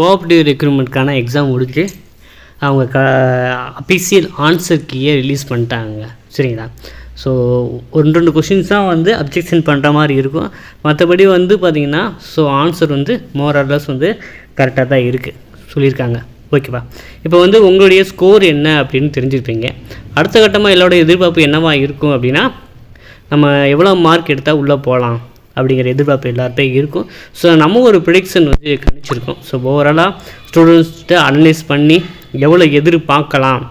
Cooperative ரெக்ரூட்மெண்ட்கான exam முடிச்சு அவங்க க அபிஷியல் ஆன்சர் கீயை ரிலீஸ் பண்ணிட்டாங்க. சரிங்களா? ஸோ ஒன்று ரெண்டு கொஷின்ஸ் தான் வந்து அப்ஜெக்ஷன் பண்ணுற மாதிரி இருக்கும். மற்றபடி வந்து பார்த்திங்கன்னா ஸோ ஆன்சர் வந்து மோர் ஆர்லஸ் வந்து கரெக்டாக தான் இருக்குது சொல்லியிருக்காங்க. ஓகேவா இப்போ வந்து உங்களுடைய ஸ்கோர் என்ன அப்படின்னு தெரிஞ்சுருப்பீங்க. அடுத்த கட்டமாக எல்லாரோட எதிர்பார்ப்பு என்னவா இருக்கும் அப்படின்னா நம்ம எவ்வளோ மார்க் எடுத்தால் உள்ளே போகலாம்? அப்படிங்கிற எதிர்பார்ப்பு எல்லாருமே இருக்கும். ஸோ நம்ம ஒரு ப்ரிடிக்ஷன் வந்து கணிச்சிருக்கோம். ஸோ ஓவராலாக ஸ்டூடெண்ட்ஸ்கிட்ட அனலைஸ் பண்ணி எவ்வளோ எதிர்பார்க்கலாம்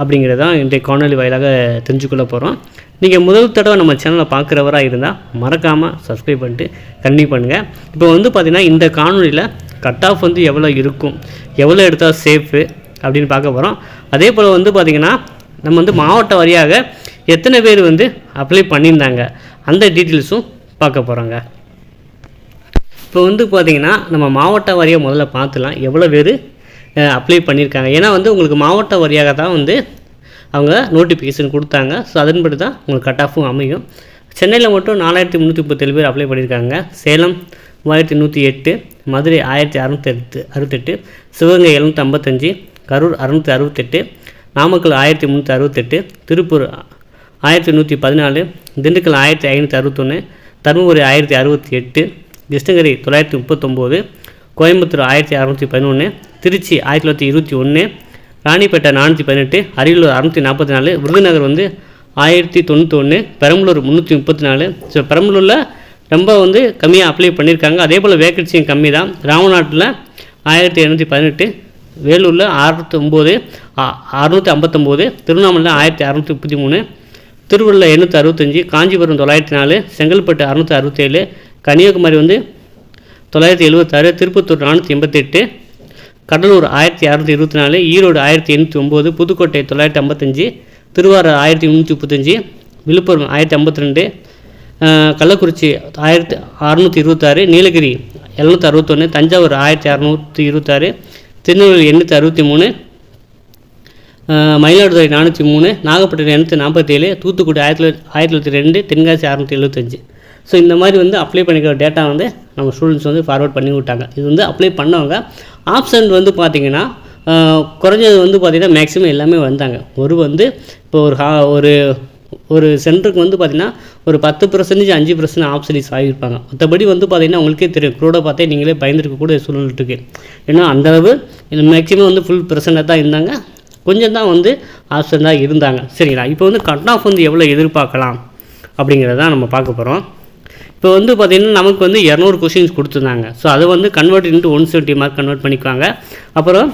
அப்படிங்கிறதான் இன்றைய காணொலி வாயிலாக தெரிஞ்சுக்கொள்ள போகிறோம் நீங்கள் முதல் தடவை நம்ம சேனலை பார்க்குறவராக இருந்தால் மறக்காமல் சப்ஸ்கிரைப் பண்ணிட்டு கண்டினியூ பண்ணுங்கள் இப்போ வந்து பார்த்திங்கன்னா இந்த காணொலியில் கட் ஆஃப் வந்து எவ்வளோ இருக்கும் எவ்வளோ எடுத்தால் சேஃபு அப்படின்னு பார்க்க போகிறோம் அதே போல் வந்து பார்த்திங்கன்னா நம்ம வந்து மாவட்ட வாரியாக எத்தனை பேர் வந்து அப்ளை பண்ணியிருந்தாங்க அந்த டீட்டெயில்ஸும் பார்க்க போகிறோங்க இப்போ வந்து பார்த்திங்கன்னா நம்ம மாவட்ட வாரியாக முதல்ல பார்த்துலாம் எவ்வளோ பேர் அப்ளை பண்ணியிருக்காங்க. ஏன்னா வந்து உங்களுக்கு மாவட்ட வாரியாக தான் வந்து அவங்க நோட்டிஃபிகேஷன் கொடுத்தாங்க. ஸோ அதன்படி தான் உங்களுக்கு கட் ஆஃபும் அமையும். சென்னையில் மட்டும் நாலாயிரத்தி முந்நூற்றி முப்பத்தேழு பேர் அப்ளை பண்ணியிருக்காங்க. சேலம் மூவாயிரத்தி நூற்றி எட்டு மதுரை ஆயிரத்தி அறநூற்றி எட்டு அறுபத்தெட்டு சிவகங்கை எழுநூற்றி ஐம்பத்தஞ்சு கரூர் அறுநூற்றி அறுபத்தெட்டு நாமக்கல் ஆயிரத்தி முந்நூற்றி அறுபத்தெட்டு திருப்பூர் ஆயிரத்தி நூற்றி பதினாலு திண்டுக்கல் ஆயிரத்தி ஐநூற்றி அறுபத்தொன்று தருமபுரி ஆயிரத்தி அறுபத்தி எட்டு கிருஷ்ணகிரி தொள்ளாயிரத்தி முப்பத்தொம்போது கோயம்புத்தூர் ஆயிரத்தி அறநூற்றி பதினொன்று திருச்சி ஆயிரத்தி தொள்ளாயிரத்தி இருபத்தி ஒன்று ராணிப்பேட்டை நானூற்றி பதினெட்டு அரியலூர் அறநூற்றி நாற்பத்தி நாலு விருதுநகர் வந்து ஆயிரத்தி தொண்ணூற்றி ஒன்று பெரம்பலூர் முந்நூற்றி முப்பத்தி நாலு. ஸோ பெரம்பலூரில் ரொம்ப வந்து கம்மியாக அப்ளை பண்ணியிருக்காங்க அதே போல் வேக்கன்சியும் கம்மி தான் ராமநாட்டில் ஆயிரத்தி எழுநூற்றி பதினெட்டு வேலூரில் அறுநூற்றி ஒம்பது அறுநூற்றி ஐம்பத்தொம்போது திருவண்ணாமலையில் ஆயிரத்தி அறநூற்றி முப்பத்தி மூணு திருவள்ளூர் எண்ணூற்றி அறுபத்தஞ்சி காஞ்சிபுரம் தொள்ளாயிரத்தி நாலு செங்கல்பட்டு அறுநூற்றி அறுபத்தேழு கன்னியாகுமரி வந்து தொள்ளாயிரத்தி எழுபத்தாறு திருப்பத்தூர் நானூற்றி எண்பத்தெட்டு கடலூர் ஆயிரத்தி அறநூற்றி இருபத்தி நாலு ஈரோடு ஆயிரத்தி எண்ணூற்றி ஒம்பது புதுக்கோட்டை தொள்ளாயிரத்தி ஐம்பத்தஞ்சு திருவாரூர் ஆயிரத்தி முந்நூற்றி முப்பத்தஞ்சு விழுப்புரம் ஆயிரத்தி ஐம்பத்தி ரெண்டு கள்ளக்குறிச்சி ஆயிரத்தி அறநூற்றி இருபத்தாறு நீலகிரி எழுநூற்றி அறுபத்தொன்று தஞ்சாவூர் ஆயிரத்தி அறநூற்றி இருபத்தாறு திருநெல்வேலி எண்ணூற்றி அறுபத்தி மூணு மயிலாடுதுறை நானூற்றி மூணு நாகப்பட்டினம் எண்ணூற்றி நாற்பத்தேழு தூத்துக்குடி ஆயிரத்தி தொள்ளாயிரத்தி ஆயிரத்தி தொள்ளாயிரத்தி ரெண்டு தென்காசி அறநூற்றி எழுபத்தஞ்சு ஸோ இந்த மாதிரி வந்து அப்ளை பண்ணிக்கிற டேட்டா வந்து நம்ம ஸ்டூடெண்ட்ஸ் வந்து ஃபார்வர்ட் பண்ணி விட்டாங்க. இது வந்து அப்ளை பண்ணவங்க ஆப்ஷன் வந்து பார்த்திங்கன்னா குறைஞ்சது வந்து பார்த்திங்கன்னா மேக்ஸிமம் எல்லாமே வந்தாங்க. ஒரு வந்து இப்போ ஒரு ஹா ஒரு ஒரு சென்டருக்கு வந்து பார்த்திங்கன்னா ஒரு பத்து பர்சன்டேஜ் அஞ்சு பர்சன்ட் ஆப்ஷனிஸ் ஆகியிருப்பாங்க. மற்றபடி வந்து பார்த்திங்கன்னா உங்களுக்கே தெரியும். க்ரூட பார்த்தே நீங்களே பயந்துருக்க கூட சூழ்நிலை இருக்குது ஏன்னா அந்தளவு மேக்ஸிமம் வந்து ஃபுல் பர்சன்டாக தான் இருந்தாங்க. கொஞ்சம் தான் வந்து ஆப்ஷன் இருந்தாங்க. சரிங்களா? இப்போ வந்து கட் ஆஃப் வந்து எவ்வளோ எதிர்பார்க்கலாம் அப்படிங்கிறத நம்ம பார்க்க போகிறோம் இப்போ வந்து பார்த்திங்கன்னா நமக்கு வந்து இரநூறு கொஷின்ஸ் கொடுத்துருந்தாங்க. ஸோ அதை வந்து convert into one seventy mark convert பண்ணிக்குவாங்க. அப்புறம்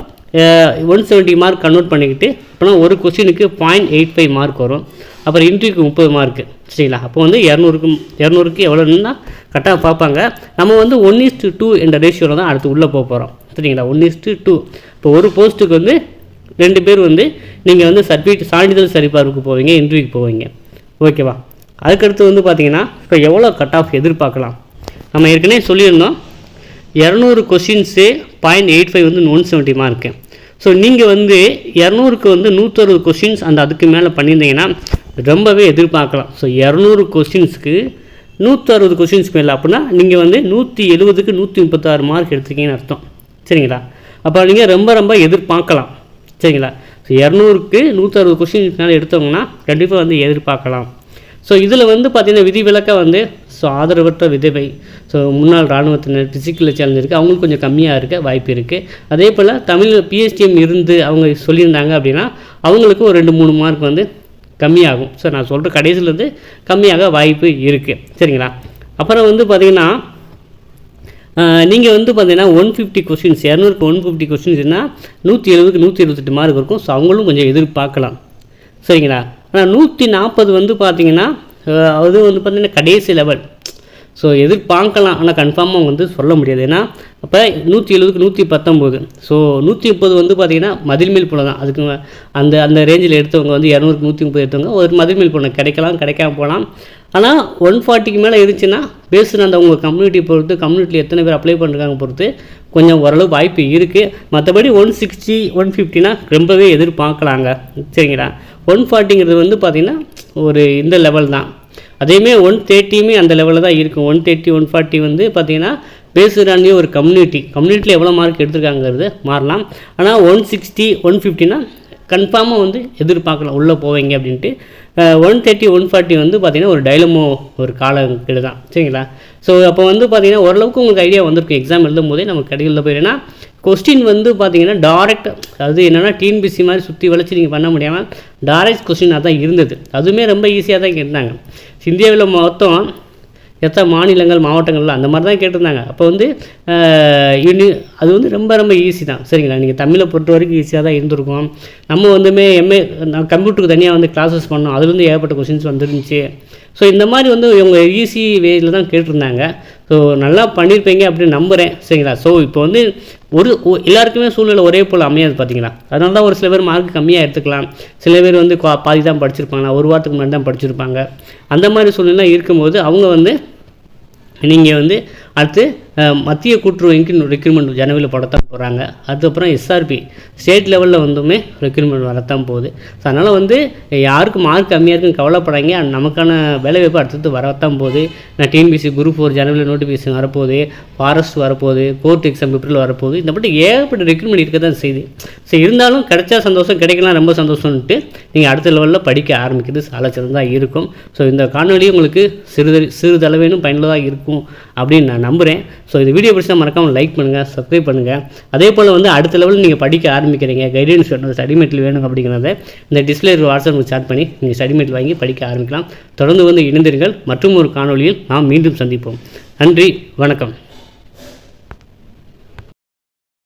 ஒன் செவன்ட்டி மார்க் கன்வெர்ட் பண்ணிக்கிட்டு அப்புறம் ஒரு கொஷினுக்கு பாயிண்ட் எயிட் ஃபைவ் மார்க் வரும். அப்புறம் இன்ட்ரிக்கு முப்பது மார்க்கு சரிங்களா? அப்போ வந்து இரநூறுக்கு இரநூறுக்கு எவ்வளோன்னா கரெக்டாக பார்ப்பாங்க. நம்ம வந்து ஒன் இஸ்ட்டு டூ என்ற ரேஷியோவில் தான் அடுத்து உள்ளே போக போகிறோம் சரிங்களா? ஒன் இஸ்ட்டு டூ இப்போ ஒரு போஸ்ட்டுக்கு வந்து ரெண்டு பேர் வந்து நீங்கள் வந்து சர்டிஃபிகேட் சான்றிதழ் சரிபார்ப்புக்கு போவீங்க இன்டர்வியூக்கு போவீங்க. ஓகேவா அதுக்கடுத்து வந்து பார்த்தீங்கன்னா இப்போ எவ்வளோ கட் ஆஃப் எதிர்பார்க்கலாம்? நம்ம ஏற்கனவே சொல்லியிருந்தோம் இரநூறு கொஷின்ஸு பாயிண்ட் எயிட் ஃபைவ் வந்து ஒன் செவன்ட்டி மார்க்கு ஸோ நீங்கள் வந்து இரநூறுக்கு வந்து நூற்றறுபது கொஷின்ஸ் அந்த அதுக்கு மேலே பண்ணியிருந்தீங்கன்னா ரொம்பவே எதிர்பார்க்கலாம். ஸோ இரநூறு கொஷின்ஸ்க்கு நூற்றறுபது கொஷின்ஸ் மேலே அப்படின்னா நீங்கள் வந்து நூற்றி எழுபதுக்கு நூற்றி முப்பத்தாறு மார்க் எடுத்துருக்கீங்கன்னு அர்த்தம். சரிங்களா? அப்போ நீங்கள் ரொம்ப ரொம்ப எதிர்பார்க்கலாம். சரிங்களா? ஸோ இரநூறுக்கு நூற்றறுபது கொஷின் மேலே எடுத்தவங்கன்னா கண்டிப்பாக வந்து எதிர்பார்க்கலாம். ஸோ இதில் வந்து பார்த்திங்கன்னா விதிவிலக்காக வந்து ஸோ ஆதரவற்ற விதவை ஸோ முன்னாள் இராணுவத்தினர் பிசிக்கல் சேலஞ்ச் இருக்குது அவங்களுக்கு கொஞ்சம் கம்மியாக இருக்க வாய்ப்பு இருக்குது அதே போல் தமிழ் பிஎஸ்டிஎம் இருந்து அவங்க சொல்லியிருந்தாங்க அப்படின்னா அவங்களுக்கு ஒரு ரெண்டு மூணு மார்க் வந்து கம்மியாகும். ஸோ நான் சொல்கிற கடைசியில் வந்து கம்மியாக வாய்ப்பு இருக்குது சரிங்களா? அப்புறம் வந்து பார்த்திங்கன்னா நீங்கள் வந்து பார்த்தீங்கன்னா ஒன் ஃபிஃப்டி கொஸ்டின்ஸ் இரநூறுக்கு ஒன் ஃபிஃப்டி கொஸ்டின்ஸ்னா நூற்றி எழுபதுக்கு நூற்றி இருபத்தெட்டு மார்க் இருக்கும். ஸோ அவங்களும் கொஞ்சம் எதிர்பார்க்கலாம். சரிங்களா? ஆனால் நூற்றி நாற்பது வந்து பார்த்தீங்கன்னா அது வந்து பார்த்தீங்கன்னா கடைசி லெவல் ஸோ எதிர்பார்க்கலாம். ஆனால் கன்ஃபார்மாக வந்து சொல்ல முடியாது. ஏன்னா அப்போ நூற்றி எழுபதுக்கு நூற்றி பத்தொம்போது ஸோ நூற்றி முப்பது வந்து பார்த்திங்கன்னா மதில்மேல் போல தான். அதுக்கு அந்த அந்த ரேஞ்சில் எடுத்தவங்க வந்து இரநூறுக்கு நூற்றி முப்பது எடுத்தவங்க ஒரு மதில்மேல் போன கிடைக்கலாம் கிடைக்காம போகலாம். ஆனால் ஒன் ஃபார்ட்டிக்கு மேலே இருந்துச்சுன்னா பேசுன அந்த உங்கள் கம்யூனிட்டி பொறுத்து கம்யூனிட்டியில் எத்தனை பேர் அப்ளை பண்ணுறாங்க பொறுத்து கொஞ்சம் ஓரளவு வாய்ப்பு இருக்குது மற்றபடி ஒன் சிக்ஸ்டி ஒன் ஃபிஃப்டினா ரொம்பவே எதிர்பார்க்கலாங்க. சரிங்களா? ஒன் ஃபார்ட்டிங்கிறது வந்து பார்த்திங்கன்னா ஒரு இந்த லெவல் தான். அதேமே ஒன் தேர்ட்டியுமே அந்த லெவலில் தான் இருக்கும். ஒன் தேர்ட்டி ஒன் ஃபார்ட்டி வந்து பார்த்திங்கன்னா பேசுகிறானே ஒரு கம்யூனிட்டி கம்யூனிட்டியில் எவ்வளோ மார்க் எடுத்துருக்காங்கிறது மாறலாம். ஆனால் ஒன் சிக்ஸ்டி ஒன் ஃபிஃப்டினா கன்ஃபார்மாக வந்து எதிர்பார்க்கலாம். உள்ளே போவீங்க அப்படின்ட்டு. ஒன் தேர்ட்டி ஒன் ஃபார்ட்டி வந்து பார்த்திங்கன்னா ஒரு டைலமோ ஒரு காலங்கிட்டு தான் சரிங்களா? ஸோ அப்போ வந்து பார்த்திங்கன்னா ஓரளவுக்கு உங்களுக்கு ஐடியா வந்திருக்கும். எக்ஸாம் எழுதும் போதே நமக்கு கடைகளில் போயிடுன்னா கொஸ்டின் வந்து பார்த்தீங்கன்னா டாரெக்ட் அது என்னென்னா டிஎன்பிசி மாதிரி சுற்றி வளைச்சி நீங்கள் பண்ண முடியாமல் டைரக்ட் கொஸ்டினாக தான் இருந்தது. அதுவுமே ரொம்ப ஈஸியாக தான் கேட்டாங்க. இந்தியாவில் மொத்தம் எத்தனை மாநிலங்கள் மாவட்டங்கள்ல அந்த மாதிரி தான் கேட்டிருந்தாங்க. அப்போ வந்து யூனி அது வந்து ரொம்ப ரொம்ப ஈஸி தான். சரிங்களா? நீங்கள் தமிழை பொறுத்த வரைக்கும் ஈஸியாக தான் இருந்திருக்கும். நம்ம வந்துமே எம்ஏ நான் கம்ப்யூட்டருக்கு தனியாக வந்து கிளாஸஸ் பண்ணோம். அதுலேருந்து ஏகப்பட்ட கொஷின்ஸ் வந்துருந்துச்சு. ஸோ இந்த மாதிரி வந்து இவங்க ஈஸி வேயில் தான் கேட்டிருந்தாங்க. ஸோ நல்லா பண்ணியிருப்பீங்க அப்படின்னு நம்புகிறேன் சரிங்களா? ஸோ இப்போ வந்து ஒரு எல்லாருக்குமே சூழ்நிலை ஒரே போல் அமையாது பார்த்தீங்களா அதனால தான் ஒரு சில பேர் மார்க் கம்மியாக எடுத்துக்கலாம். சில பேர் வந்து கா- பாதி தான் படிச்சிருப்பாங்க. ஒரு வாரத்துக்கு முன்னாடி தான் படிச்சிருப்பாங்க. அந்த மாதிரி சூழ்நிலை இருக்கும்போது அவங்க வந்து நீங்கள் வந்து அடுத்து மத்திய கூட்டுறவு வங்கிக்கு ரெக்ரூட்மெண்ட் ஜனவரியில் போடத்தான் போகிறாங்க அதுக்கப்புறம் எஸ்ஆர்பி ஸ்டேட் லெவலில் வந்துமே ரெக்ரூட்மெண்ட் வரத்தான் போகுது. ஸோ அதனால் வந்து யாருக்கு மார்க் கம்மியாக இருக்குன்னு கவலைப்படாங்க நமக்கான வேலைவாய்ப்பு அடுத்தது வரத்தான் போகுது. நான் டிஎன்பிசி குரூப் ஃபோர் ஜனவரியில் நோட்டிஃபிகேஷன் வரப்போகுது. ஃபாரஸ்ட் வரப்போகுது. கோர்ட் எக்ஸாம் பேப்பரில் வரப்போகுது. இந்த மட்டும் ஏகப்பட்ட ரெக்ரூட்மெண்ட் இருக்க தான் செய்யுது. ஸோ இருந்தாலும் கிடைச்சா சந்தோஷம் கிடைக்கலாம் ரொம்ப சந்தோஷம்ன்ட்டு நீங்கள் அடுத்த லெவலில் படிக்க ஆரம்பிக்கிறது சால சிறந்தாக இருக்கும். ஸோ இந்த காணொலி உங்களுக்கு சிறிது சிறிதளவேனும் பயனுள்ளதாக இருக்கும் அப்படின்னு நான் நம்புகிறேன் ஸோ இந்த வீடியோ பிடிச்சா மறக்காமல் லைக் பண்ணுங்கள் சப்ஸ்கிரைப் பண்ணுங்கள் அதே போல் வந்து அடுத்த லெவலில் நீங்கள் படிக்க ஆரம்பிக்கிறீங்க கைடன்ஸ் வேணும் ஸ்டடி மெட்டீரியல் வேணும் அப்படிங்கிறத இந்த டிஸ்பிளே வாட்ஸ்அப் சாட் பண்ணி நீங்கள் ஸ்டடி மெட்டீரியல் வாங்கி படிக்க ஆரம்பிக்கலாம். தொடர்ந்து வந்து இணைந்தீர்கள் மற்றும் ஒரு காணொலியில் நாம் மீண்டும் சந்திப்போம். நன்றி வணக்கம்.